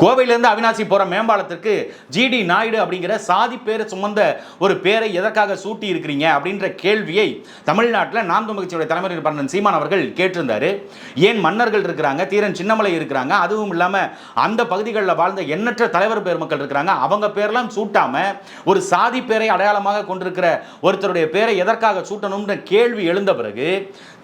கோவையிலேருந்து அவினாசி போகிற மேம்பாலத்திற்கு ஜிடி நாயுடு அப்படிங்கிற சாதி பேரை சுமந்த ஒரு பேரை எதற்காக சூட்டி இருக்கிறீங்க அப்படின்ற கேள்வியை தமிழ்நாட்டில் நாம் தமிழ்ச்சியுடைய தலைமை பண்ணன் சீமான் அவர்கள் கேட்டிருந்தார். ஏன் மன்னர்கள் இருக்கிறாங்க? தீரன் சின்னமலை இருக்கிறாங்க. அதுவும் இல்லாமல் அந்த பகுதிகளில் வாழ்ந்த எண்ணற்ற தலைவர் பெருமக்கள் இருக்கிறாங்க. அவங்க பேரெல்லாம் சூட்டாமல் ஒரு சாதி பேரை அடையாளமாக கொண்டிருக்கிற ஒருத்தருடைய பேரை எதற்காக சூட்டணும்ன்ற கேள்வி எழுந்த பிறகு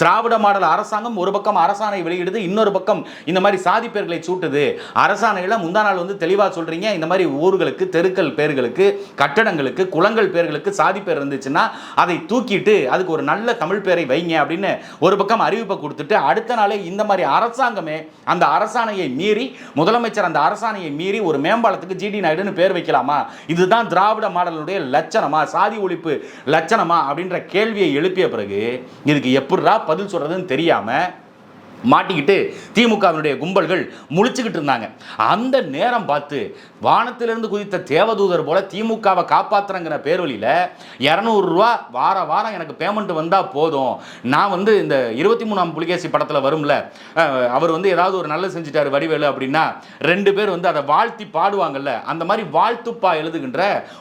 திராவிட மாடல் அரசாங்கம் ஒரு பக்கம் அரசாணை வெளியிடுது இன்னொரு பக்கம் இந்த மாதிரி சாதி பேர்களை சூட்டுது. அரசாணையில் முந்தா நாள் வந்து தெளிவாக சொல்கிறீங்க இந்த மாதிரி ஊர்களுக்கு தெருக்கள் பேர்களுக்கு கட்டடங்களுக்கு குளங்கள் பேர்களுக்கு சாதி பேர் இருந்துச்சுன்னா அதை தூக்கிட்டு அதுக்கு ஒரு நல்ல தமிழ் பேரை வைங்க அப்படின்னு ஒரு பக்கம் அறிவிப்பை கொடுத்துட்டு அடுத்த நாளே இந்த மாதிரி அரசாங்கமே அந்த அரசாணையை மீறி முதலமைச்சர் அந்த அரசாணையை மீறி ஒரு மேம்பாலத்துக்கு ஜிடி நாயுடுன்னு பேர் வைக்கலாமா? இதுதான் திராவிட மாடலுடைய லட்சணமா? சாதி ஒழிப்பு லட்சணமா? அப்படின்ற கேள்வியை எழுப்பிய பிறகு இதுக்கு எப்படிடா பதில் சொல்றதுன்னு தெரியாமல் மாட்டிக்கிட்டு திமுகவினுடைய கும்பல்கள் முழிச்சுக்கிட்டு இருந்தாங்க. அந்த நேரம் பார்த்து வானத்திலிருந்து குதித்த தேவதூதர் போல திமுகவை காப்பாத்துறங்கிற பேரொழியில் இரநூறுவா வார வாரம் எனக்கு பேமெண்ட் வந்தால் போதும். நான் வந்து இந்த இருபத்தி மூணாம் புலிகேசி படத்தில் வரும்ல அவர் வந்து ஏதாவது ஒரு நல்லது செஞ்சிட்டார் வடிவேலு அப்படின்னா ரெண்டு பேர் வந்து அதை வாழ்த்தி பாடுவாங்கல்ல அந்த மாதிரி வாழ்த்துப்பா எழுதுகின்ற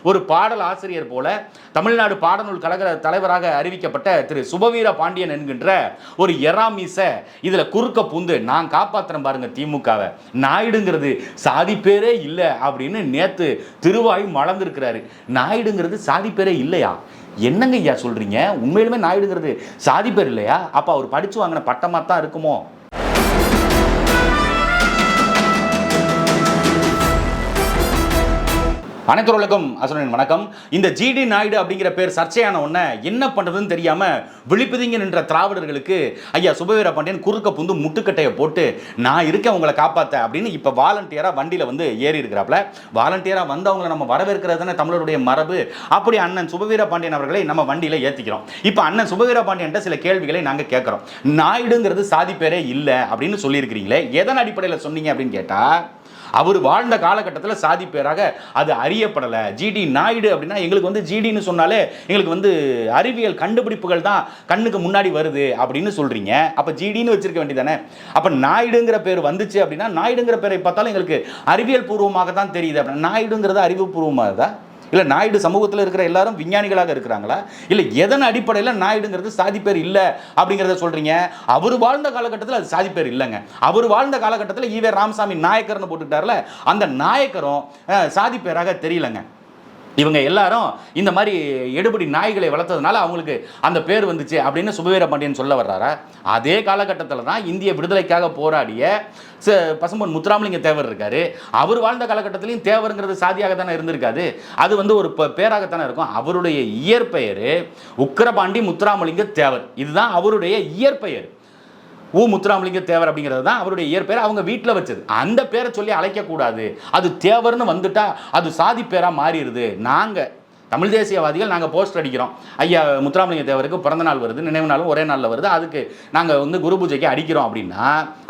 ஒரு பாடல் ஆசிரியர் போல தமிழ்நாடு பாடநூல் கழக தலைவராக அறிவிக்கப்பட்ட திரு சுபவீர பாண்டியன் என்கின்ற ஒரு எராமீச இதில் குறுக்க பூந்து நான் காப்பாத்துறேன் பாருங்க திமுகவை. நாயுடுங்கிறது சாதி பேரே இல்லை அப்படின்னு நேத்து திருவாய் மலர்ந்துருக்கிறாரு. நாயுடுங்கிறது சாதி பேரே இல்லையா? என்னங்க ஐயா சொல்றீங்க? உண்மையிலுமே நாயுடுங்கிறது சாதி பேர் இல்லையா? அப்ப அவர் படிச்சு வாங்கின பட்டமா தான் இருக்குமோ? அனைத்துறவுக்கும் அசுரனின் வணக்கம். இந்த ஜிடி நாயுடு அப்படிங்கிற பேர் சர்ச்சையான உடனே என்ன பண்ணுறதுன்னு தெரியாம விழிப்புதிங்க நின்ற திராவிடர்களுக்கு ஐயா சுபவீர பாண்டியன் குறுக்க புந்து முட்டுக்கட்டையை போட்டு நான் இருக்கேன் உங்களை காப்பாத்த அப்படின்னு இப்போ வாலண்டியராக வண்டியில் வந்து ஏறி இருக்கிறாப்ல வாலண்டியராக வந்தவங்களை நம்ம வரவேற்கிறது தானே தமிழருடைய மரபு. அப்படி அண்ணன் சுபவீர பாண்டியன் அவர்களை நம்ம வண்டியில் ஏற்றிக்கிறோம் இப்போ அண்ணன் சுபவீர பாண்டியன்ட்ட சில கேள்விகளை நாங்கள் கேட்குறோம். நாயுடுங்கிறது சாதி பேரே இல்லை அப்படின்னு சொல்லியிருக்கிறீங்களே. எதன் அடிப்படையில் சொன்னீங்க அப்படின்னு கேட்டால் அவர் வாழ்ந்த காலகட்டத்தில் சாதி பேராக அது அறியப்படலை. ஜிடி நாயுடு அப்படின்னா எங்களுக்கு வந்து ஜிடின்னு சொன்னாலே எங்களுக்கு வந்து அறிவியல் கண்டுபிடிப்புகள் தான் கண்ணுக்கு முன்னாடி வருது அப்படின்னு சொல்கிறீங்க அப்போ ஜிடின்னு வச்சிருக்க வேண்டியதானே அப்போ நாயுடுங்கிற பேர் வந்துச்சு அப்படின்னா நாயுடுங்கிற பேரை பார்த்தாலும் எங்களுக்கு அறிவியல் பூர்வமாக தான் தெரியுது. அப்படின்னா நாயுடுங்கிறது அறிவுபூர்வமாக தான் இல்லை நாயுடு சமூகத்தில் இருக்கிற எல்லாரும் விஞ்ஞானிகளாக இருக்கிறாங்களா? இல்லை எதன் அடிப்படையில் நாயுடுங்கிறது சாதி பேர் இல்லை அப்படிங்கிறத சொல்கிறீங்க அவர் வாழ்ந்த காலகட்டத்தில் அது சாதி பேர் இல்லைங்க. அவர் வாழ்ந்த காலகட்டத்தில் ஈவே ராமசாமி நாயக்கர்னு போட்டுக்கிட்டார்ல அந்த நாயக்கரும் சாதி பேராக தெரியலங்க. இவங்க எல்லாரும் இந்த மாதிரி எடுபடி நாய்களை வளர்த்ததுனால அவங்களுக்கு அந்த பேர் வந்துச்சு அப்படின்னு சுபவீர பாண்டியன் சொல்ல வர்றாரா? அதே காலகட்டத்தில் தான் இந்திய விடுதலைக்காக போராடிய ச- பசும்பொன் முத்துராமலிங்க தேவர் இருக்காரு. அவர் வாழ்ந்த காலகட்டத்திலையும் தேவருங்கிறது சாதியாக தானே இருந்திருக்காது. அது வந்து ஒரு பேராகத்தானே இருக்கும். அவருடைய இயற்பெயர் உக்கரபாண்டி முத்துராமலிங்க தேவர். இதுதான் அவருடைய இயற்பெயர். ஊ முத்துராமலிங்க தேவர் அப்படிங்கிறது தான் அவருடைய இயற்பெயர் அவங்க வீட்டில் வச்சது. அந்த பேரை சொல்லி அழைக்கக்கூடாது. அது தேவர்னு வந்துட்டா அது சாதி பேராக மாறிடுது. நாங்கள் தமிழ் தேசியவாதிகள் நாங்கள் போஸ்டர் அடிக்கிறோம். ஐயா முத்துராமலிங்க தேவருக்கு பிறந்த நாள் வருது நினைவு நாளும் ஒரே நாளில் வருது. அதுக்கு நாங்கள் வந்து குரு பூஜைக்கு அடிக்கிறோம் அப்படின்னா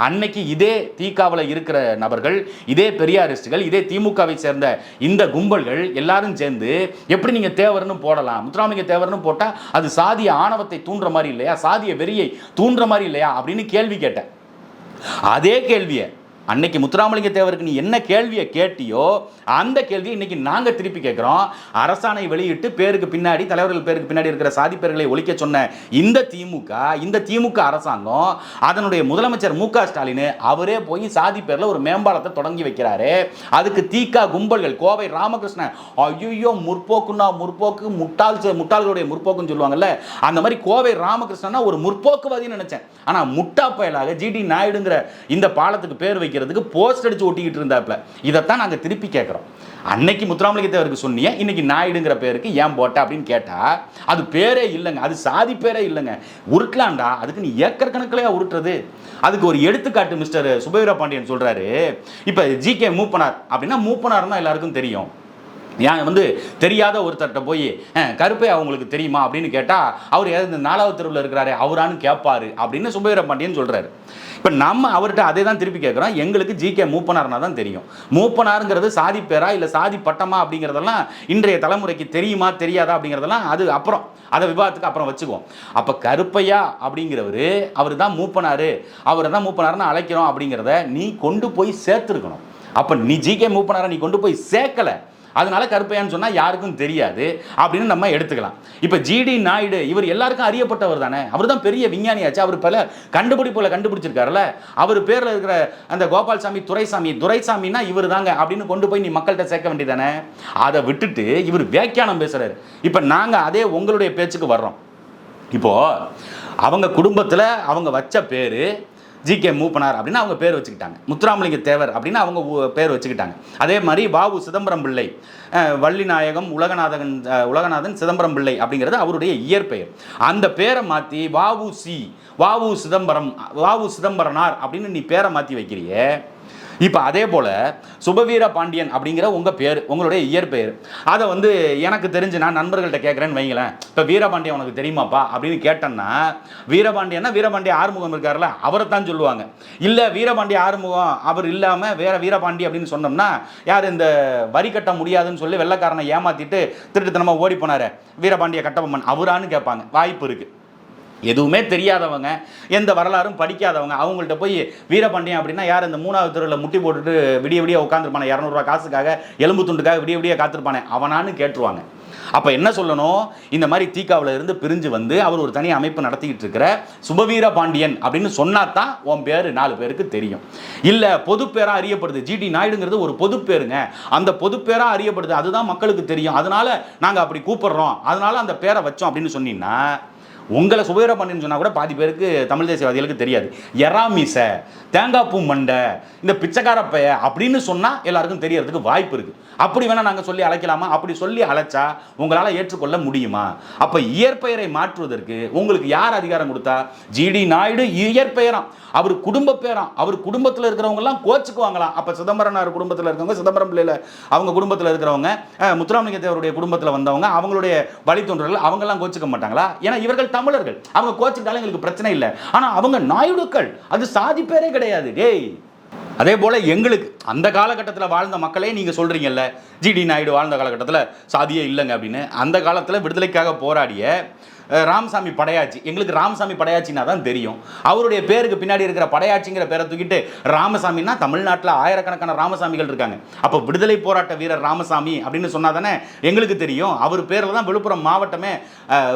அன்னைக்கு இதே தீக்காவில் இருக்கிற நபர்கள் இதே பெரியாரிஸ்டுகள் இதே திமுகவை சேர்ந்த இந்த கும்பல்கள் எல்லாரும் சேர்ந்து எப்படி நீங்கள் தேவர்னு போடலாம்? முத்துராமலிங்க தேவர்னு போட்டால் அது சாதிய ஆணவத்தை தூண்டுற மாதிரி இல்லையா? சாதிய வெறியை தூண்டுற மாதிரி இல்லையா? அப்படின்னு கேள்வி கேட்டேன். அதே கேள்வியை அன்னைக்கு முத்துராமலிங்க தேவருக்கு நீ என்ன கேள்வியை கேட்டியோ அந்த கேள்வியை இன்னைக்கு நாங்கள் திருப்பி கேட்குறோம். அரசாணை வெளியிட்டு பேருக்கு பின்னாடி தலைவர்கள் பேருக்கு பின்னாடி இருக்கிற சாதி பேர்களை ஒழிக்க சொன்ன இந்த திமுக இந்த திமுக அரசாங்கம் அதனுடைய முதலமைச்சர் மு க ஸ்டாலின் அவரே போய் சாதி பேரில் ஒரு மேம்பாலத்தை தொடங்கி வைக்கிறாரு. அதுக்கு தீக்கா கும்பல்கள் கோவை ராமகிருஷ்ணன் ஐயோ முற்போக்குன்னா முற்போக்கு முட்டாள் செ- முட்டாள்களுடைய முற்போக்குன்னு சொல்லுவாங்கல்ல அந்த மாதிரி கோவை ராமகிருஷ்ணனா ஒரு முற்போக்குவாதின்னு நினைச்சேன். ஆனால் முட்டா பயலாக ஜிடி நாயுடுங்கிற இந்த பாலத்துக்கு பேர் வைக்கிற வைக்கிறதுக்கு போஸ்ட் அடிச்சு ஒட்டிக்கிட்டு இருந்தாப்ல. இதைத்தான் நாங்கள் திருப்பி கேட்குறோம். அன்னைக்கு முத்துராமலிங்க தேவருக்கு சொன்னீங்க இன்னைக்கு நாயுடுங்கிற பேருக்கு ஏன் போட்ட அப்படின்னு கேட்டா அது பேரே இல்லைங்க. அது சாதி பேரே இல்லைங்க. உருட்டலாம்டா. அதுக்கு நீ ஏக்கர் கணக்கிலையா உருட்டுறது? அதுக்கு ஒரு எடுத்துக்காட்டு மிஸ்டர் சுபவீர பாண்டியன் சொல்றாரு. இப்போ ஜிகே மூப்பனார் அப்படின்னா மூப்பனார் தான் எல்லாருக்கும் தெரியும். ஏன் வந்து தெரியாத ஒருத்தர்கிட்ட போய் "அஹ், கருப்பை அவங்களுக்கு தெரியுமா? அப்படின்னு கேட்டால் அவர் ஏதாவது இந்த நாலாவது தெருவில் இருக்கிறாரு அவரான்னு கேட்பாரு அப்படின்னு சுபவீர பாண்டியன் சொல்கிறாரு இப்போ நம்ம அவர்கிட்ட அதே தான் திருப்பி கேட்குறோம் எங்களுக்கு ஜிகே மூப்பனார்னா தான் தெரியும். மூப்பனாருங்கிறது சாதி பேரா இல்லை சாதி பட்டமா அப்படிங்கிறதெல்லாம் இன்றைய தலைமுறைக்கு தெரியுமா தெரியாதா அப்படிங்கிறதெல்லாம் அது அப்புறம் அதை விவாதத்துக்கு அப்புறம் வச்சுக்குவோம். அப்போ கருப்பையா அப்படிங்கிறவர் அவர் தான் மூப்பனார். அவரை தான் மூப்பனார்னு அழைக்கிறோம் அப்படிங்கிறத நீ கொண்டு போய் சேர்த்துருக்கணும். அப்போ நீ ஜிகே மூப்பனாரை நீ கொண்டு போய் சேர்க்கலை. அதனால கருப்பையான்னு சொன்னால் யாருக்கும் தெரியாது அப்படின்னு நம்ம எடுத்துக்கலாம். இப்போ ஜிடி நாயுடு இவர் எல்லாருக்கும் அறியப்பட்டவர் தானே? அவர் தான் பெரிய விஞ்ஞானியாச்சு. அவர் பல கண்டுபிடிப்புல கண்டுபிடிச்சிருக்காருல்ல? அவர் பேரில் இருக்கிற அந்த கோபால்சாமி துரைசாமி துரைசாமின்னா இவர் தாங்க அப்படின்னு கொண்டு போய் நீ மக்கள்கிட்ட சேர்க்க வேண்டியதானே? அதை விட்டுட்டு இவர் வியாக்கியானம் பேசுகிறாரு இப்போ நாங்கள் அதே உங்களுடைய பேச்சுக்கு வர்றோம். இப்போ அவங்க குடும்பத்தில் அவங்க வச்ச பேர் ஜி கே மூப்பனார் அப்படின்னு அவங்க பேர் வச்சுக்கிட்டாங்க. முத்துராமலிங்க தேவர் அப்படின்னு அவங்க பேர் வச்சுக்கிட்டாங்க. அதே மாதிரி வாவு சிதம்பரம் பிள்ளை வள்ளிநாயகம் உலகநாதகன் உலகநாதன் சிதம்பரம் பிள்ளை அப்படிங்கிறது அவருடைய இயற்பெயர். அந்த பேரை மாற்றி வாவு சி வாவு சிதம்பரம் வாவு சிதம்பரனார் அப்படின்னு நீ பேரை மாற்றி வைக்கிறியே இப்போ அதே போல் சுபவீர பாண்டியன் அப்படிங்கிற உங்கள் பேர் உங்களுடைய இயற்பெயர் அதை வந்து எனக்கு தெரிஞ்சு நான் நண்பர்கள்ட்ட கேட்குறேன்னு வைங்களேன். இப்போ வீரபாண்டியன் உனக்கு தெரியுமாப்பா அப்படின்னு கேட்டேன்னா வீரபாண்டியன்னா வீரபாண்டிய ஆறுமுகம் இருக்கார்ல அவரை தான் சொல்லுவாங்க. இல்லை வீரபாண்டிய ஆறுமுகம் அவர் இல்லாமல் வேற வீரபாண்டி அப்படின்னு சொன்னோம்னா யார் இந்த வரி கட்ட முடியாதுன்னு சொல்லி வெள்ளைக்காரனை ஏமாத்திட்டு திருட்டுத்தனமாக ஓடி போனாரு வீரபாண்டிய கட்டபொம்மன். அவரான்னு கேட்பாங்க. வாய்ப்பு இருக்குது எதுவுமே தெரியாதவங்க எந்த வரலாறும் படிக்காதவங்க அவங்கள்ட்ட போய் வீரபாண்டியன் அப்படின்னா யார் இந்த மூணாவது தெருவில் முட்டி போட்டுட்டு விடிய விடிய உட்காந்துருப்பானே இரநூறுவா காசுக்காக எலும்பு துண்டுக்காக விடிய விடிய காத்திருப்பானே அவனான்னு கேட்டுருவாங்க. அப்போ என்ன சொல்லணும்? இந்த மாதிரி தீக்காவில் இருந்து பிரிஞ்சு வந்து அவர் ஒரு தனி அமைப்பு நடத்திக்கிட்டு இருக்கிற சுபவீர பாண்டியன் அப்படின்னு சொன்னா தான் உன் பேர் நாலு பேருக்கு தெரியும். இல்லை பொதுப்பேராக அறியப்படுது. ஜிடி நாயுடுங்கிறது ஒரு பொதுப்பேருங்க. அந்த பொதுப்பேராக அறியப்படுது. அதுதான் மக்களுக்கு தெரியும். அதனால நாங்கள் அப்படி கூப்பிடுறோம். அதனால அந்த பேரை வச்சோம் அப்படின்னு சொன்னீங்கன்னா உங்களை சுபவீர பண்ணின்னு சொன்னால் கூட பாதி பேருக்கு தமிழ் தேசியவாதிகளுக்கு தெரியாது. எராமிச தேங்காய் பூ மண்டை இந்த பிச்சைக்கார பைய அப்படின்னு சொன்னால் எல்லாருக்கும் தெரியறதுக்கு வாய்ப்பு இருக்குது அப்படி வேணால் நாங்கள் சொல்லி அழைக்கலாமா? அப்படி சொல்லி அழைச்சா உங்களால் ஏற்றுக்கொள்ள முடியுமா? அப்போ இயற்பெயரை மாற்றுவதற்கு உங்களுக்கு யார் அதிகாரம் கொடுத்தா? ஜிடி நாயுடு இயற்பெயராம் அவர் குடும்ப பேராம் அவர் குடும்பத்தில் இருக்கிறவங்கலாம் கோச்சுக்குவாங்களாம் அப்போ சிதம்பரனார் குடும்பத்தில் இருக்கிறவங்க சிதம்பரம் பிள்ளையில அவங்க குடும்பத்தில் இருக்கிறவங்க அஹ், முத்துராமலிங்க தேவருடைய குடும்பத்தில் வந்தவங்க அவங்களுடைய வழித்தொன்றர்கள் அவங்கெல்லாம் கோச்சுக்க மாட்டாங்களா? ஏன்னா இவர்கள் தமிழர்கள். அவங்க கோச்சுக்கிட்டாலும் எங்களுக்கு பிரச்சனை இல்லை. ஆனால் அவங்க நாயுடுக்கள். அது சாதி பேரே கிடையாது. டேய் அதே போல் எங்களுக்கு அந்த காலகட்டத்தில் வாழ்ந்த மக்களே நீங்கள் சொல்கிறீங்கல்ல ஜிடி நாயுடு வாழ்ந்த காலகட்டத்தில் சாதியே இல்லைங்க அப்படின்னு. அந்த காலத்தில் விடுதலைக்காக போராடிய ராமசாமி படையாச்சி. எங்களுக்கு ராமசாமி படையாச்சினா தான் தெரியும். அவருடைய பேருக்கு பின்னாடி இருக்கிற படையாச்சிங்கிற பேரை தூக்கிட்டு ராமசாமின்னா தமிழ்நாட்டில் ஆயிரக்கணக்கான ராமசாமிகள் இருக்காங்க. அப்போ விடுதலை போராட்ட வீரர் ராமசாமி அப்படின்னு சொன்னா தானே எங்களுக்கு தெரியும். அவர் பேரில் தான் விழுப்புரம் மாவட்டமே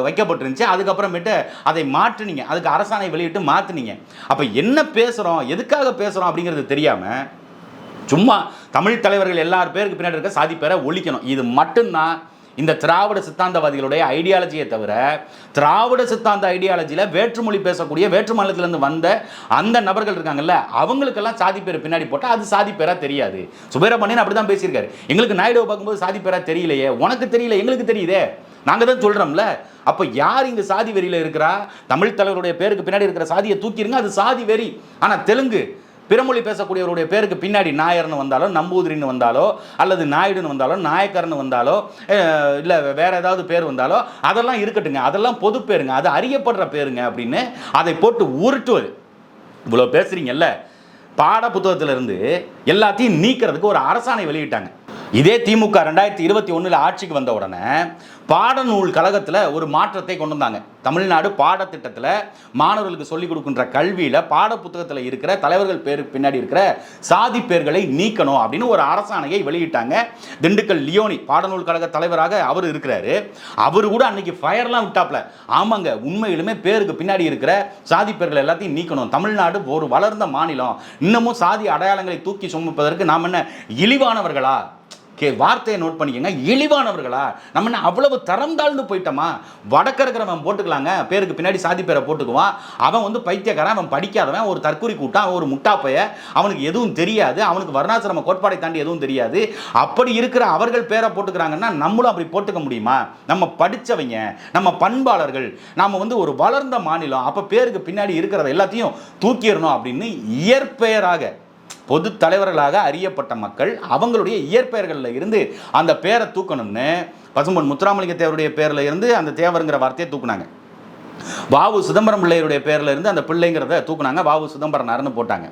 வைக்கப்பட்டிருந்துச்சு. அதுக்கப்புறமேட்டு அதை மாற்றினீங்க. அதுக்கு அரசாணை வெளியிட்டு மாற்றுனீங்க அப்போ என்ன பேசுகிறோம் எதுக்காக பேசுகிறோம் அப்படிங்கிறது தெரியாமல் சும்மா தமிழ் தலைவர்கள் எல்லார் பேருக்கு பின்னாடி இருக்க சாதி பேரை ஒழிக்கணும். இது மட்டும்தான் இந்த திராவிட சித்தாந்தவாதிகளுடைய ஐடியாலஜியை தவிர திராவிட சித்தாந்த ஐடியாலஜியில் வேற்றுமொழி பேசக்கூடிய வேற்று மாநிலத்திலேருந்து வந்த அந்த நபர்கள் இருக்காங்கல்ல அவங்களுக்கெல்லாம் சாதி பேர் பின்னாடி போட்டால் அது சாதி பேராக தெரியாது. சுப்பிரமணியன் அப்படி தான் பேசியிருக்காரு. எங்களுக்கு நாயுடுவை பார்க்கும்போது சாதி பேராக தெரியலையே. உனக்கு தெரியல எங்களுக்கு தெரியுதே. நாங்கள் தான் சொல்கிறோம்ல அப்போ யார் இங்கே சாதி வெறியில் இருக்கிறா? தமிழ் தலைவருடைய பேருக்கு பின்னாடி இருக்கிற சாதியை தூக்கிடுங்க அது சாதி வெறி. ஆனால் தெலுங்கு பிறமொழி பேசக்கூடியவருடைய பேருக்கு பின்னாடி நாயர்னு வந்தாலோ நம்பூதிரின்னு வந்தாலோ அல்லது நாயுடுன்னு வந்தாலோ நாயக்கர்னு வந்தாலோ இல்லை வேற ஏதாவது பேர் வந்தாலோ அதெல்லாம் இருக்கட்டுங்க. அதெல்லாம் பொது பேருங்க. அது அறியப்படுற பேருங்க அப்படின்னு அதை போட்டு உருட்டுவது இவ்வளோ பேசுறீங்கல்ல. பாட புத்தகத்திலிருந்து எல்லாத்தையும் நீக்கிறதுக்கு ஒரு அரசாணை வெளியிட்டாங்க. இதே திமுக ரெண்டாயிரத்தி இருபத்தி ஒன்றில் ஆட்சிக்கு வந்த உடனே பாடநூல் கழகத்தில் ஒரு மாற்றத்தை கொண்டு வந்தாங்க. தமிழ்நாடு பாடத்திட்டத்தில் மாணவர்களுக்கு சொல்லிக் கொடுக்கின்ற கல்வியில் பாட புத்தகத்தில் இருக்கிற தலைவர்கள் பேருக்கு பின்னாடி இருக்கிற சாதி பேர்களை நீக்கணும் அப்படின்னு ஒரு அரசாணையை வெளியிட்டாங்க. திண்டுக்கல் லியோனி பாடநூல் கழக தலைவராக அவர் இருக்கிறாரு. அவர் கூட அன்னைக்கு ஃபயர்லாம் விட்டாப்ல. ஆமாங்க உண்மையிலுமே பேருக்கு பின்னாடி இருக்கிற சாதி பேர்கள் எல்லாத்தையும் நீக்கணும். தமிழ்நாடு ஒரு வளர்ந்த மாநிலம். இன்னமும் சாதி அடையாளங்களை தூக்கி சுமப்பதற்கு நாம் என்ன இழிவானவர்களா? கே வார்த்தையை நோட் பண்ணிக்கங்க. இழிவானவர்களா? நம்ம என்ன அவ்வளவு தரம் தாழ்ந்து போயிட்டோமா? வடக்க இருக்கிறவன் போட்டுக்கலாங்க. பேருக்கு பின்னாடி சாதி பேரை போட்டுக்குவான். அவன் வந்து பைத்தியக்காரன் அவன் படிக்காதவன் ஒரு தற்கூரி கூட்டம் ஒரு முட்டாப்பைய. அவனுக்கு எதுவும் தெரியாது. அவனுக்கு வர்ணாசிரம கோட்பாடை தாண்டி எதுவும் தெரியாது. அப்படி இருக்கிற அவர்கள் பேரை போட்டுக்கிறாங்கன்னா நம்மளும் அப்படி போட்டுக்க முடியுமா? நம்ம படித்தவங்க நம்ம பண்பாளர்கள் நாம் வந்து ஒரு வளர்ந்த மாநிலம் அப்போ பேருக்கு பின்னாடி இருக்கிறத எல்லாத்தையும் தூக்கிடணும் அப்படின்னு இயற்பெயராக பொது தலைவர்களாக அறியப்பட்ட மக்கள் அவங்களுடைய இயற்பெயர்களில் இருந்து அந்த பேரை தூக்கணும்னு பசும்பொன் முத்துராமலிங்க தேவருடைய பேரில் இருந்து அந்த தேவருங்கிற வார்த்தையை தூக்குனாங்க. வாவு சிதம்பரம் பிள்ளையருடைய பேரில் இருந்து அந்த பிள்ளைங்கிறத தூக்குனாங்க. வாவு சிதம்பரனார்னு போட்டாங்க.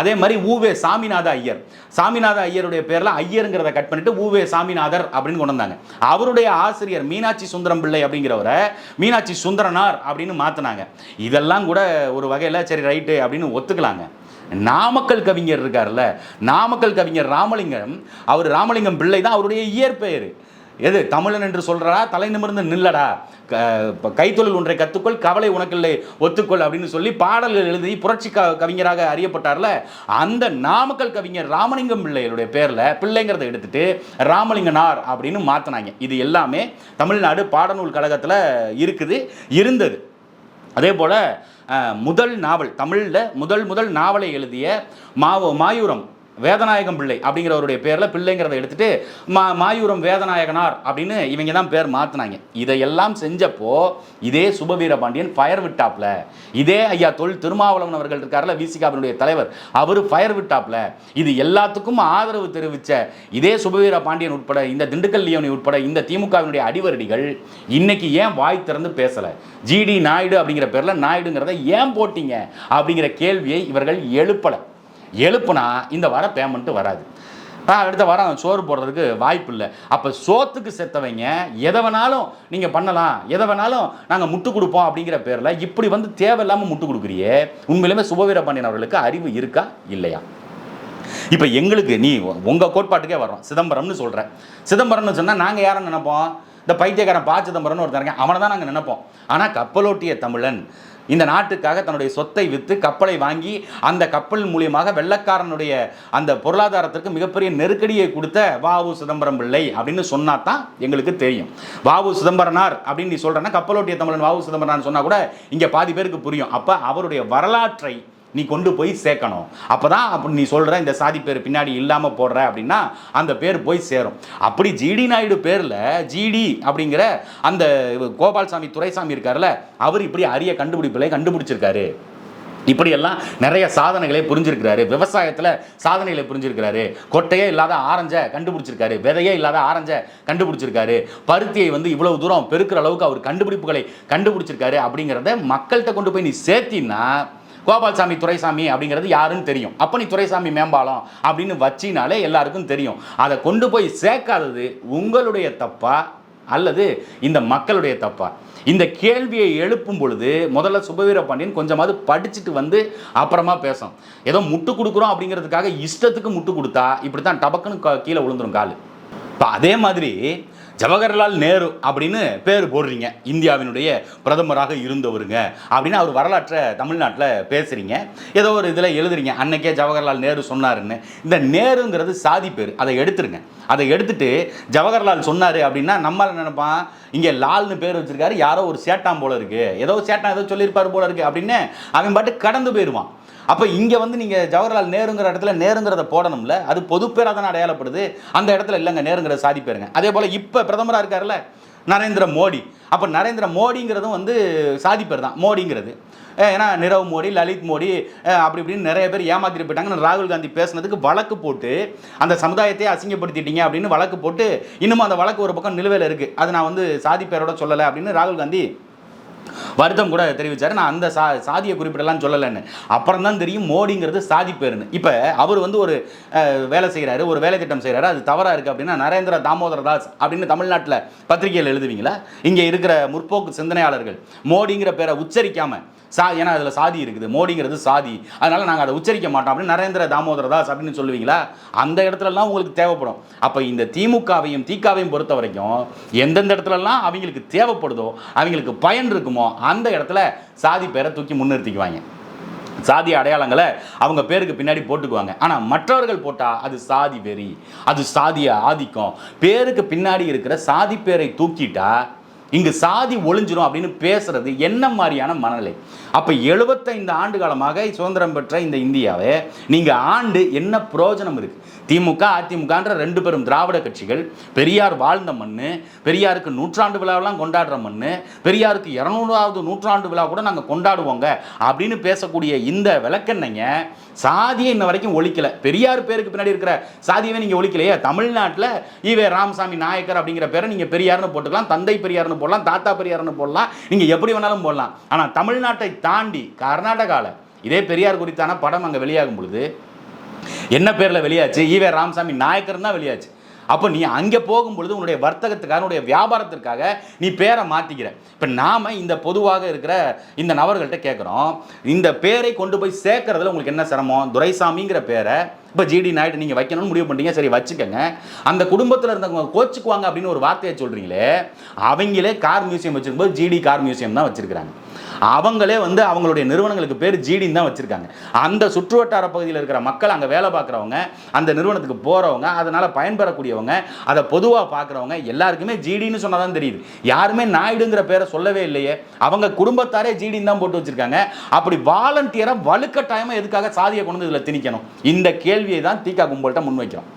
அதே மாதிரி ஊவே சாமிநாத ஐயர். சாமிநாத ஐயருடைய பேரில் ஐயருங்கிறத கட் பண்ணிட்டு ஊவே சாமிநாதர் அப்படின்னு கொண்டு வந்தாங்க. அவருடைய ஆசிரியர் மீனாட்சி சுந்தரம் பிள்ளை அப்படிங்கிறவரை மீனாட்சி சுந்தரனார் அப்படின்னு மாற்றினாங்க இதெல்லாம் கூட ஒரு வகையில் சரி ரைட்டு அப்படின்னு ஒத்துக்கலாங்க. நாமக்கல் கவிஞர் இருக்கார்ல நாமக்கல் கவிஞர் ராமலிங்கம் அவர் ராமலிங்கம் பிள்ளை தான் அவருடைய இயற்பெயர். எது தமிழன் என்று சொல்கிறடா தலை நிமிர்ந்து நில்லடா க- கைத்தொழில் ஒன்றை கற்றுக்கொள் கவலை உனக்கில்லை ஒத்துக்கொள் அப்படின்னு சொல்லி பாடல்கள் எழுதி புரட்சி க கவிஞராக அறியப்பட்டார்ல அந்த நாமக்கல் கவிஞர் ராமலிங்கம் பிள்ளைகளுடைய பேரில் பிள்ளைங்கிறத எடுத்துட்டு ராமலிங்கனார் அப்படின்னு மாற்றினாங்க இது எல்லாமே தமிழ்நாடு பாடநூல் கழகத்தில் இருக்குது இருந்தது. அதே போல் முதல் நாவல் தமிழில் முதல் முதல் நாவலை எழுதிய மாவோ மாயூரம். வேதநாயகம் பிள்ளை அப்படிங்கிறவருடைய பேரில் பிள்ளைங்கிறத எடுத்துட்டு மா மாயூரம் வேதநாயகனார் அப்படின்னு இவங்க தான் பேர் மாற்றினாங்க இதையெல்லாம் செஞ்சப்போ இதே சுபவீர பாண்டியன் ஃபயர் விட்டாப்ல. இதே ஐயா தொல் திருமாவளவன் அவர்கள் இருக்கார்ல விசிகாவினுடைய தலைவர் அவர் ஃபயர் விட்டாப்ல. இது எல்லாத்துக்கும் ஆதரவு தெரிவித்த இதே சுபவீர பாண்டியன் உட்பட இந்த திண்டுக்கல் லியோனி உட்பட இந்த திமுகவினுடைய அடிவரடிகள் இன்னைக்கு ஏன் வாய் திறந்து பேசலை? ஜிடி நாயுடு அப்படிங்கிற பேரில் நாயுடுங்கிறத ஏன் போட்டீங்க? அப்படிங்கிற கேள்வியை இவர்கள் எழுப்பலை. எழுப்புனா இந்த வர பேமெண்ட்டு வராது. அடுத்த வாரம் சோறு போடுறதுக்கு வாய்ப்பு இல்லை. அப்போ சோத்துக்கு செத்தவங்க எதை வேணாலும் நீங்கள் பண்ணலாம். எதை வேணாலும் நாங்கள் முட்டு கொடுப்போம் அப்படிங்கிற பேரில் இப்படி வந்து தேவையில்லாமல் முட்டு கொடுக்குறியே உண்மையிலுமே சுபவீரபாண்டியன் அவர்களுக்கு அறிவு இருக்கா இல்லையா? இப்போ எங்களுக்கு நீ உங்கள் கோட்பாட்டுக்கே வரோம் சிதம்பரம்னு சொல்கிற சிதம்பரம்னு சொன்னால் நாங்கள் யாரும் நினைப்போம்? இந்த பைத்தியக்காரன் பா சிதம்பரம்னு ஒருத்தர் இருக்கேன். அவனை தான் நாங்கள் நினைப்போம். ஆனால் கப்பலோட்டிய தமிழன் இந்த நாட்டுக்காக தன்னுடைய சொத்தை விற்று கப்பலை வாங்கி அந்த கப்பல் மூலியமாக வெள்ளக்காரனுடைய அந்த பொருளாதாரத்திற்கு மிகப்பெரிய நெருக்கடியை கொடுத்த வாவு சிதம்பரம் பிள்ளை அப்படின்னு சொன்னா தான் எங்களுக்கு தெரியும். வாவு சிதம்பரனார் அப்படின்னு நீ சொல்றேன்னா கப்பலோட்டிய தமிழன் வாவு சிதம்பரனார் சொன்னா கூட இங்க பாதி பேருக்கு புரியும். அப்ப அவருடைய வரலாற்றை நீ கொண்டு போய் சேர்க்கணும். அப்போ தான் அப்படி நீ சொல்கிற இந்த சாதி பேர் பின்னாடி இல்லாமல் போடுற அப்படின்னா அந்த பேர் போய் சேரும். அப்படி ஜிடி நாயுடு பேரில் ஜிடி அப்படிங்கிற அந்த கோபால்சாமி துரைசாமி இருக்கார்ல அவர் இப்படி அரிய கண்டுபிடிப்புகளை கண்டுபிடிச்சிருக்காரு. இப்படியெல்லாம் நிறைய சாதனைகளை புரிஞ்சிருக்கிறாரு. விவசாயத்தில் சாதனைகளை புரிஞ்சிருக்கிறாரு. கொட்டையே இல்லாத ஆரஞ்சை கண்டுபிடிச்சிருக்காரு. விதையே இல்லாத ஆரஞ்சை கண்டுபிடிச்சிருக்காரு. பருத்தியை வந்து இவ்வளவு தூரம் பெருக்கிற அளவுக்கு அவர் கண்டுபிடிப்புகளை கண்டுபிடிச்சிருக்காரு அப்படிங்கிறத மக்கள்கிட்ட கொண்டு போய் நீ சேர்த்தின்னா கோபால்சாமி துரைசாமி அப்படிங்கிறது யாருன்னு தெரியும். அப்போ நீ துரைசாமி மேம்பாலம் அப்படின்னு வச்சினாலே எல்லாருக்கும் தெரியும். அதை கொண்டு போய் சேர்க்காதது உங்களுடைய தப்பா அல்லது இந்த மக்களுடைய தப்பா? இந்த கேள்வியை எழுப்பும் பொழுது முதல்ல சுபவீர பாண்டியன் கொஞ்சமாவது படிச்சுட்டு வந்து அப்புறமா பேசும். ஏதோ முட்டு கொடுக்குறோம் அப்படிங்கிறதுக்காக இஷ்டத்துக்கு முட்டு கொடுத்தா இப்படி தான் டபக்குன்னு க- கீழே விழுந்துரும் கால். இப்போ அதே மாதிரி ஜவஹர்லால் நேரு அப்படின்னு பேர் போடுறீங்க. இந்தியாவினுடைய பிரதமராக இருந்தவருங்க. அப்படின்னு அவர் வரலாற்றை தமிழ்நாட்டில் பேசுகிறீங்க ஏதோ ஒரு இதில் எழுதுறீங்க. அன்னைக்கே ஜவஹர்லால் நேரு சொன்னாருன்னு. இந்த நேருங்கிறது சாதி பேர். அதை எடுத்துருங்க. அதை எடுத்துட்டு ஜவஹர்லால் சொன்னார் அப்படின்னா நம்ம நினைப்பான் இங்கே லால்னு பேர் வச்சிருக்காரு. யாரோ ஒரு சேட்டான் போல இருக்கு. ஏதோ சேட்டான் ஏதோ சொல்லியிருப்பார் போல இருக்கு அப்படின்னு அவன் பாட்டு கடந்து போயிடுவான் அப்போ இங்கே வந்து நீங்கள் ஜவஹர்லால் நேருங்கிற இடத்துல நேருங்கிறத போடணும்ல? அது பொது பேராக தானே அடையாளப்படுது? அந்த இடத்துல இல்லைங்க நேருங்கிறத சாதி பேருங்க. அதே போல் இப்போ பிரதமராக இருக்கார்ல நரேந்திர மோடி. அப்போ நரேந்திர மோடிங்கிறதும் வந்து சாதி பேர் தான் மோடிங்கிறது. ஏன்னா நிரவ் மோடி லலித் மோடி அப்படி இப்படின்னு நிறைய பேர் ஏமாத்திட்டு போயிட்டாங்கன்னு ராகுல் காந்தி பேசுனதுக்கு வழக்கு போட்டு அந்த சமுதாயத்தை அசிங்கப்படுத்திட்டீங்க அப்படின்னு வழக்கு போட்டு இன்னமும் அந்த வழக்கு ஒரு பக்கம் நிலுவையில் இருக்குது அது நான் வந்து சாதி பேரோட சொல்லலை அப்படின்னு ராகுல் காந்தி வருத்தம் கூட தெரிவிச்சாரு. நான் அந்த சா சாதியை குறிப்பிடலாம் சொல்லலைன்னு. அப்புறம் தான் தெரியும் மோடிங்கிறது சாதி பேருன்னு. இப்போ அவர் வந்து ஒரு வேலை செய்கிறாரு ஒரு வேலை திட்டம் செய்கிறாரு அது தவறாக இருக்குது அப்படின்னா நரேந்திர தாமோதர தாஸ் அப்படின்னு தமிழ்நாட்டில் பத்திரிகையில் எழுதுவீங்களா? இங்கே இருக்கிற முற்போக்கு சிந்தனையாளர்கள் மோடிங்கிற பேரை உச்சரிக்காமல் சா ஏன்னா அதில் சாதி இருக்குது. மோடிங்கிறது சாதி. அதனால் நாங்கள் அதை உச்சரிக்க மாட்டோம் அப்படின்னு நரேந்திர தாமோதர தாஸ் அப்படின்னு சொல்லுவீங்களா? அந்த இடத்துலலாம் உங்களுக்கு தேவைப்படும். அப்போ இந்த திமுகவையும் திகாவையும் பொறுத்த வரைக்கும் எந்தெந்த இடத்துலலாம் அவங்களுக்கு தேவைப்படுதோ அவங்களுக்கு பயன் இருக்குமோ அந்த இடத்துல சாதி பேரை தூக்கி முன்னிறுத்திக்குவாங்க. சாதி அடையாளங்களை அவங்க பேருக்கு பின்னாடி போட்டுக்குவாங்க. ஆனால் மற்றவர்கள் போட்டால் அது சாதி வெறி. அது சாதிய ஆதிக்கம். பேருக்கு பின்னாடி இருக்கிற சாதி பேரை தூக்கிட்டா இங்கு சாதி ஒளிஞ்சிரும் அப்படின்னு பேசுறது என்ன மாதிரியான மனநிலை? அப்போ எழுபத்தைந்து ஆண்டு காலமாக சுதந்திரம் பெற்ற இந்த இந்தியாவை நீங்கள் ஆண்டு என்ன பிரயோஜனம் இருக்குது திமுக அதிமுகன்ற ரெண்டு பெரும் திராவிட கட்சிகள் பெரியார் வாழ்ந்த மண் பெரியாருக்கு நூற்றாண்டு விழாவெல்லாம் கொண்டாடுற மண் பெரியாருக்கு இரநூறாவது நூற்றாண்டு விழா கூட நாங்கள் கொண்டாடுவோங்க அப்படின்னு பேசக்கூடிய இந்த விளக்கெண்ணைங்க சாதியை இன்ன வரைக்கும் ஒழிக்கல. பெரியார் பேருக்கு பின்னாடி இருக்கிற சாதியவே நீங்கள் ஒழிக்கலையே. தமிழ்நாட்டில் ஈவே ராமசாமி நாயக்கர் அப்படிங்கிற பேரை நீங்கள் பெரியார்னு போட்டுக்கலாம் தந்தை பெரியார்னு போடலாம் தாத்தா பெரியார்னு போடலாம் நீங்கள் எப்படி வேணாலும் போடலாம். ஆனால் தமிழ்நாட்டை தாண்டி கர்நாடகாவில் இதே பெரியார் குறித்தான படம் அங்கே வெளியாகும் பொழுது என்ன பேரில் வெளியாச்சு? ஈவே ராமசாமி நாயக்கர் தான் வெளியாச்சு. அப்போ நீ அங்கே போகும்பொழுது உன்னுடைய வர்த்தகத்துக்காக உன்னுடைய வியாபாரத்திற்காக நீ பேரை மாற்றிக்கிற இப்போ நாம் இந்த பொதுவாக இருக்கிற இந்த நபர்கள்ட்ட கேட்குறோம் இந்த பேரை கொண்டு போய் சேர்க்கறதுல உங்களுக்கு என்ன சிரமம்? துரைசாமிங்கிற பேரை இப்போ ஜிடி நாயுடு நீங்கள் வைக்கணும்னு முடிவு பண்ணுறீங்க சரி வச்சுக்கோங்க. அந்த குடும்பத்தில் இருந்தவங்க கோச்சுக்குவாங்க அப்படின்னு ஒரு வார்த்தையை சொல்கிறீங்களே அவங்களே கார் மியூசியம் வச்சிருக்கும்போது ஜிடி கார் மியூசியம் தான் வச்சுருக்கிறாங்க. அவங்களே வந்து அவங்களுடைய நிறுவனங்களுக்கு பேர் ஜிடின்னு தான் வச்சுருக்காங்க. அந்த சுற்றுவட்டார பகுதியில் இருக்கிற மக்கள் அங்கே வேலை பார்க்குறவங்க அந்த நிறுவனத்துக்கு போகிறவங்க அதனால் பயன்பெறக்கூடியவங்க அதை பொதுவாக பார்க்குறவங்க எல்லாருக்குமே ஜிடின்னு சொன்னால் தான் தெரியுது. யாருமே நாயுடுங்கிற பேரை சொல்லவே இல்லையே. அவங்க குடும்பத்தாரே ஜிடின்னு தான் போட்டு வச்சுருக்காங்க. அப்படி வாலண்டியராக வலுக்கட்டாயமாக எதுக்காக சாதியை கொண்டு வந்து இதில் திணிக்கணும்? இந்த கேள்வி கேள்வியை தான் தீகா கும்பல்கிட்ட முன்வைக்கிறோம்.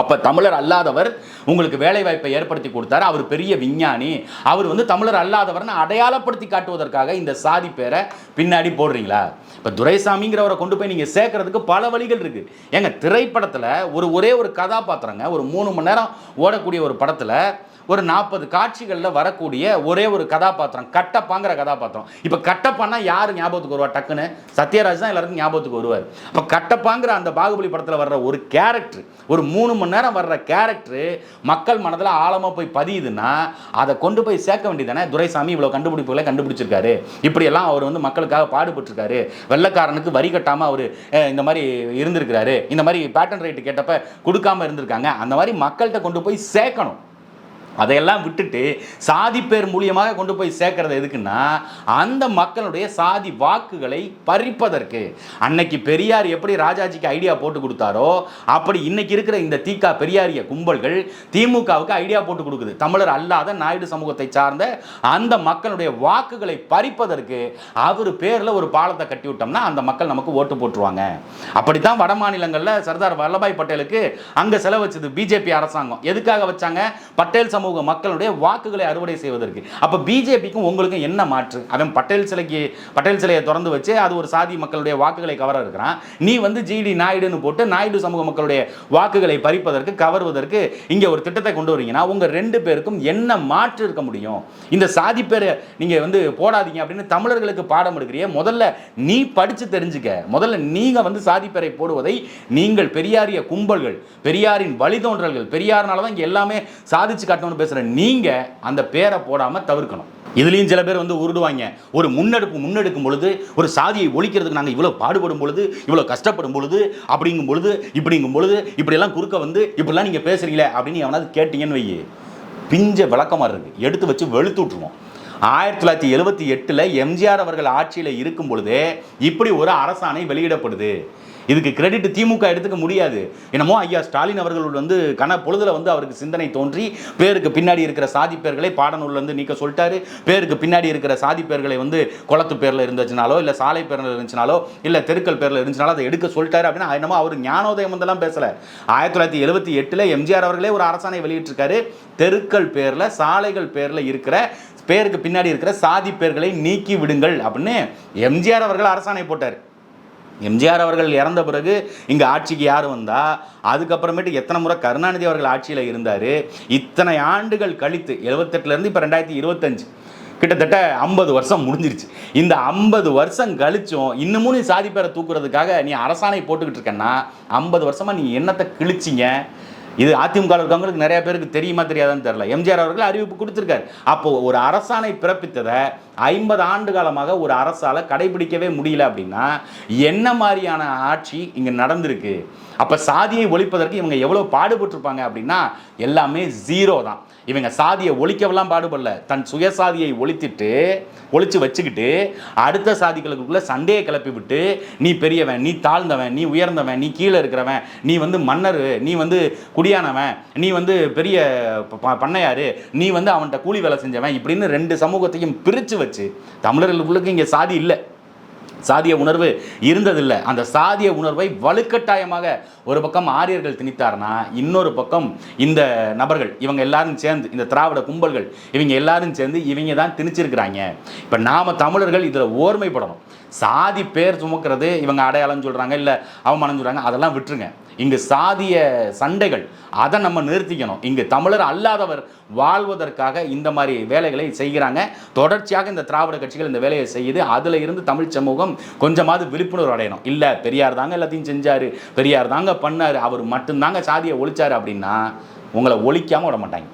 அப்போ தமிழர் அல்லாதவர் உங்களுக்கு வேலை வாய்ப்பை ஏற்படுத்தி கொடுத்தாரு. அவர் பெரிய விஞ்ஞானி. அவர் வந்து தமிழர் அல்லாதவர்னு அடையாளப்படுத்தி காட்டுவதற்காக இந்த சாதி பேரை பின்னாடி போடுறீங்களா? இப்போ துரைசாமிங்கிறவரை கொண்டு போய் நீங்கள் சேர்க்கறதுக்கு பல வழிகள் இருக்குது ஏங்க திரைப்படத்தில் ஒரு ஒரே ஒரு கதாபாத்திரங்க ஒரு மூணு மணி நேரம் ஓடக்கூடிய ஒரு படத்தில் ஒரு நாற்பது காட்சிகளில் வரக்கூடிய ஒரே ஒரு கதாபாத்திரம் கட்டப்பாங்கிற கதாபாத்திரம். இப்போ கட்டப்பான்னா யார் ஞாபகத்துக்கு வருவா? டக்குன்னு சத்யராஜ் தான் எல்லாருக்கும் ஞாபகத்துக்கு வருவார். அப்போ கட்டப்பாங்கிற அந்த பாகுபலி படத்தில் வர்ற ஒரு கேரக்டர் ஒரு மூணு மணி நேரம் வர்ற கேரக்டர் மக்கள் மனதில் ஆழமாக போய் பதியுதுன்னா அதை கொண்டு போய் சேர்க்க வேண்டியதானே துரைசாமி இவ்வளோ கண்டுபிடிப்புகளை கண்டுபிடிச்சிருக்காரு. இப்படியெல்லாம் அவர் வந்து மக்களுக்காக பாடுபட்டிருக்காரு. வெள்ளக்காரனுக்கு வரி கட்டாமல் அவர் இந்த மாதிரி இருந்திருக்கிறாரு. இந்த மாதிரி பேட்டன் ரைட்டு கேட்டப்ப கொடுக்காம இருந்திருக்காங்க. அந்த மாதிரி மக்கள்கிட்ட கொண்டு போய் சேர்க்கணும். அதையெல்லாம் விட்டுட்டு சாதி பேர் மூலியமாக கொண்டு போய் சேர்க்கறது எதுக்குன்னா அந்த மக்களுடைய சாதி வாக்குகளை பறிப்பதற்கு. அன்னைக்கு பெரியார் எப்படி ராஜாஜிக்கு ஐடியா போட்டு கொடுத்தாரோ அப்படி இன்னைக்கு இருக்கிற இந்த தீகா பெரியாரிய கும்பல்கள் திமுகவுக்கு ஐடியா போட்டு கொடுக்குது. தமிழர் அல்லாத நாயுடு சமூகத்தை சார்ந்த அந்த மக்களுடைய வாக்குகளை பறிப்பதற்கு அவர் பேரில் ஒரு பாலத்தை கட்டி விட்டோம்னா அந்த மக்கள் நமக்கு ஓட்டு போட்டுருவாங்க. அப்படித்தான் வட மாநிலங்களில் சர்தார் வல்லபாய் பட்டேலுக்கு அங்கே செலவச்சது பிஜேபி அரசாங்கம். எதுக்காக வச்சாங்க? பட்டேல் சமூக மக்களுடைய வாக்குகளை அறுவடை செய்வதற்கு. அப்போ பிஜேபிக்கும் உங்களுக்கும் என்ன மாற்று? அவன் பட்டேல் சிலைக்கு பட்டேல் சிலையை திறந்து வச்சு அது ஒரு சாதி மக்களுடைய வாக்குகளை கவர இருக்கிறான். நீ வந்து ஜிடி நாயுடுன்னு போட்டு நாயுடு சமூக மக்களுடைய வாக்குகளை பறிப்பதற்கு கவர்வதற்கு இங்கே ஒரு திட்டத்தை கொண்டு வரீங்கன்னா உங்கள் ரெண்டு பேருக்கும் என்ன மாற்று இருக்க முடியும்? இந்த சாதி பேரை நீங்கள் வந்து போடாதீங்க அப்படின்னு தமிழர்களுக்கு பாடம் எடுக்கிறிய முதல்ல நீ படித்து தெரிஞ்சுக்க. முதல்ல நீங்கள் வந்து சாதி பேரை போடுவதை நீங்கள் பெரியாரிய கும்பல்கள் பெரியாரின் வழிதோன்றல்கள் பெரியார்னால தான் இங்கே எல்லாமே சாதிச்சு காட்டணும் காட்டணும்னு பேசுகிற நீங்கள் அந்த பேரை போடாமல் தவிர்க்கணும். இதுலேயும் சில பேர் வந்து உருடுவாங்க. ஒரு முன்னெடுப்பு முன்னெடுக்கும் பொழுது ஒரு சாதியை ஒழிக்கிறதுக்கு நாங்கள் இவ்வளோ பாடுபடும் பொழுது இவ்வளோ கஷ்டப்படும் பொழுது அப்படிங்கும் பொழுது இப்படிங்கும் பொழுது இப்படியெல்லாம் குறுக்க வந்து இப்படிலாம் நீங்கள் பேசுகிறீங்களே அப்படின்னு எவனாவது கேட்டீங்கன்னு வை பிஞ்ச விளக்கமாக இருக்குது எடுத்து வச்சு வெளுத்து விட்ருவோம் ஆயிரத்தி தொள்ளாயிரத்தி எழுபத்தி எட்டில் எம்ஜிஆர் அவர்கள் ஆட்சியில் இருக்கும் பொழுதே இப்படி ஒரு அரசாணை வெளியிடப்படுது. இதுக்கு கிரெடிட் திமுக எடுத்துக்க முடியாது. என்னமோ ஐயா ஸ்டாலின் அவர்கள் வந்து கன பொழுதுல வந்து அவருக்கு சிந்தனை தோன்றி பேருக்கு பின்னாடி இருக்கிற சாதி பேர்களை பாடநூல்லேருந்து நீக்க சொல்லிட்டாரு. பேருக்கு பின்னாடி இருக்கிற சாதி பேர்களை வந்து குளத்து பேரில் இருந்துச்சுனாலோ இல்லை சாலை பேரில் இருந்துச்சுனாலோ இல்லை தெருக்கள் பேரில் இருந்துச்சுனாலோ அதை எடுக்க சொல்லிட்டாரு அப்படின்னா என்னமோ அவர் ஞானோதயம் வந்தெல்லாம் பேசல. ஆயிரத்தி தொள்ளாயிரத்தி எழுபத்தி எட்டில் எம்ஜிஆர் அவர்களே ஒரு அரசாணை வெளியிட்டிருக்காரு. தெருக்கள் பேரில் சாலைகள் பேரில் இருக்கிற பேருக்கு பின்னாடி இருக்கிற சாதி பேர்களை நீக்கி விடுங்கள் அப்படின்னு எம்ஜிஆர் அவர்கள் அரசாணை போட்டார். எம்ஜிஆர் அவர்கள் இறந்த பிறகு இங்கே ஆட்சிக்கு யார் வந்தா? அதுக்கப்புறமேட்டு எத்தனை முறை கருணாநிதி அவர்கள் ஆட்சியில் இருந்தார்? இத்தனை ஆண்டுகள் கழித்து எழுபத்தெட்டுலேருந்து இப்போ ரெண்டாயிரத்தி இருபத்தஞ்சு கிட்டத்தட்ட ஐம்பது வருஷம் முடிஞ்சிருச்சு. இந்த ஐம்பது வருஷம் கழிச்சும் இன்னமும் நீ சாதி பேரை தூக்குறதுக்காக நீ அரசாணை போட்டுக்கிட்டு இருக்கேன்னா ஐம்பது வருஷமாக நீ என்னத்தை கிழிச்சிங்க? இது அதிமுக இருக்கவங்களுக்கு நிறைய பேருக்கு தெரியுமா தெரியாதான்னு தெரில எம்ஜிஆர் அவர்கள் அறிவிப்பு கொடுத்துருக்காரு. அப்போது ஒரு அரசாணை பிறப்பித்ததை ஐம்பது ஆண்டு காலமாக ஒரு அரசால் கடைபிடிக்கவே முடியல அப்படின்னா என்ன மாதிரியான ஆட்சி இங்கே நடந்திருக்கு? அப்போ சாதியை ஒழிப்பதற்கு இவங்க எவ்வளோ பாடுபட்டிருப்பாங்க அப்படின்னா எல்லாமே ஜீரோ தான். இவங்க சாதியை ஒழிக்கவெல்லாம் பாடுபடல. தன் சுயசாதியை ஒழித்துட்டு ஒழிச்சு வச்சுக்கிட்டு அடுத்த சாதிகளுக்குள்ளே சண்டையை கிளப்பி விட்டு நீ பெரியவன் நீ தாழ்ந்தவன் நீ உயர்ந்தவன் நீ கீழே இருக்கிறவன் நீ வந்து மன்னர் நீ வந்து குடியானவன் நீ வந்து பெரிய ப- ப- பண்ணையாரு நீ வந்து அவன்கிட்ட கூலி வேலை செஞ்சவன் இப்படின்னு ரெண்டு சமூகத்தையும் பிரித்து வச்சு தமிழர்களுக்கு இங்கே சாதி இல்லை. சாதிய உணர்வு இருந்ததில்லை. அந்த சாதிய உணர்வை வலுக்கட்டாயமாக ஒரு பக்கம் ஆரியர்கள் திணித்தார்னா இன்னொரு பக்கம் இந்த நபர்கள் இவங்க எல்லாரும் சேர்ந்து இந்த திராவிட கும்பல்கள் இவங்க எல்லாரும் சேர்ந்து இவங்க தான் திணிச்சிருக்கிறாங்க. இப்போ நாம் தமிழர்கள் இதில் ஓர்மைப்படணும் சாதி பேர் சுமக்கிறது இவங்க அடையாளம் சொல்கிறாங்க இல்லை அவமானம் சொல்கிறாங்க அதெல்லாம் விட்டுருங்க. இங்கு சாதிய சண்டைகள் அதை நம்ம நிறுத்திக்கணும். இங்கு தமிழர் அல்லாதவர் வாழ்வதற்காக இந்த மாதிரி வேலைகளை செய்கிறாங்க. தொடர்ச்சியாக இந்த திராவிட கட்சிகள் இந்த வேலையை செய்யுது. அதில் இருந்து தமிழ் சமூகம் கொஞ்சமாவது விழிப்புணர்வு அடையணும். இல்லை பெரியார் தாங்க எல்லாத்தையும் செஞ்சார். பெரியார் தாங்க பண்ணார். அவர் மட்டும்தாங்க சாதியை ஒழிச்சார் அப்படின்னா உங்களை ஒழிக்காமல் விட மாட்டாங்க.